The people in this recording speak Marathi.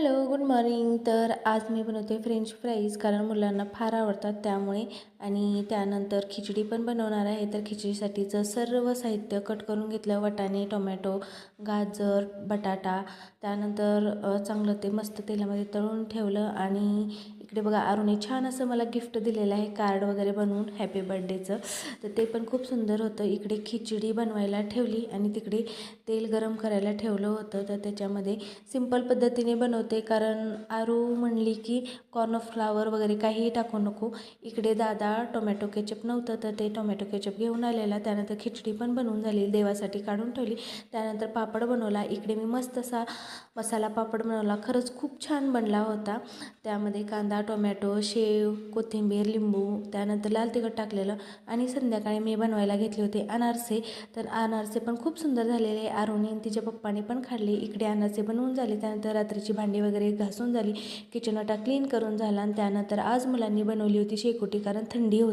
हॅलो गुड मॉर्निंग तर आज मी बनवते फ्रेंच फ्राईज कारण मुलांना फार आवडतात त्यामुळे. आणि त्यानंतर खिचडी पण बनवणार आहे. तर खिचडीसाठीचं सर्व साहित्य कट करून घेतलं. वाटाणे टोमॅटो गाजर बटाटा. त्यानंतर चांगलं ते मस्त तेलामध्ये तळून ठेवलं. आणि इकडे बघा अरुणी छान असं मला गिफ्ट दिलेलं आहे कार्ड वगैरे बनवून हॅपी बर्थडेचं तर ते पण खूप सुंदर होतं. इकडे खिचडी बनवायला ठेवली आणि तिकडे तेल गरम करायला ठेवलं होतं. तर त्याच्यामध्ये सिंपल पद्धतीने बनवते कारण आरू म्हणली की कॉर्नफ्लावर वगैरे काहीही टाकू नको. इकडे दादा टोमॅटो केचप नव्हतं तर ते टोमॅटो केचप घेऊन आलेला. त्यानंतर खिचडी पण बनवून झाली देवासाठी काढून ठेवली. त्यानंतर पापड बनवला. इकडे मी मस्त असा मसाला पापड बनवला. खरंच खूप छान बनला होता. त्यामध्ये कांदा टोमॅटो शेव कोथिंबीर लिंबू त्यानंतर लाल तिखट टाकलेलं आणि संध्याकाळी मी बनवायला घेतले होते अनारसे. तर अनारसे पण खूप सुंदर झालेले आरोनी तिच्या पप्पाने पण खाल्ले. इकडे अनारसे बनवून झाले. त्यानंतर रात्रीची भांडी वगैरे घासून झाली. किचन वाटा क्लीन करून झाला आणि त्यानंतर आज मुलांनी बनवली होती शेकोटी कारण थंडी होती.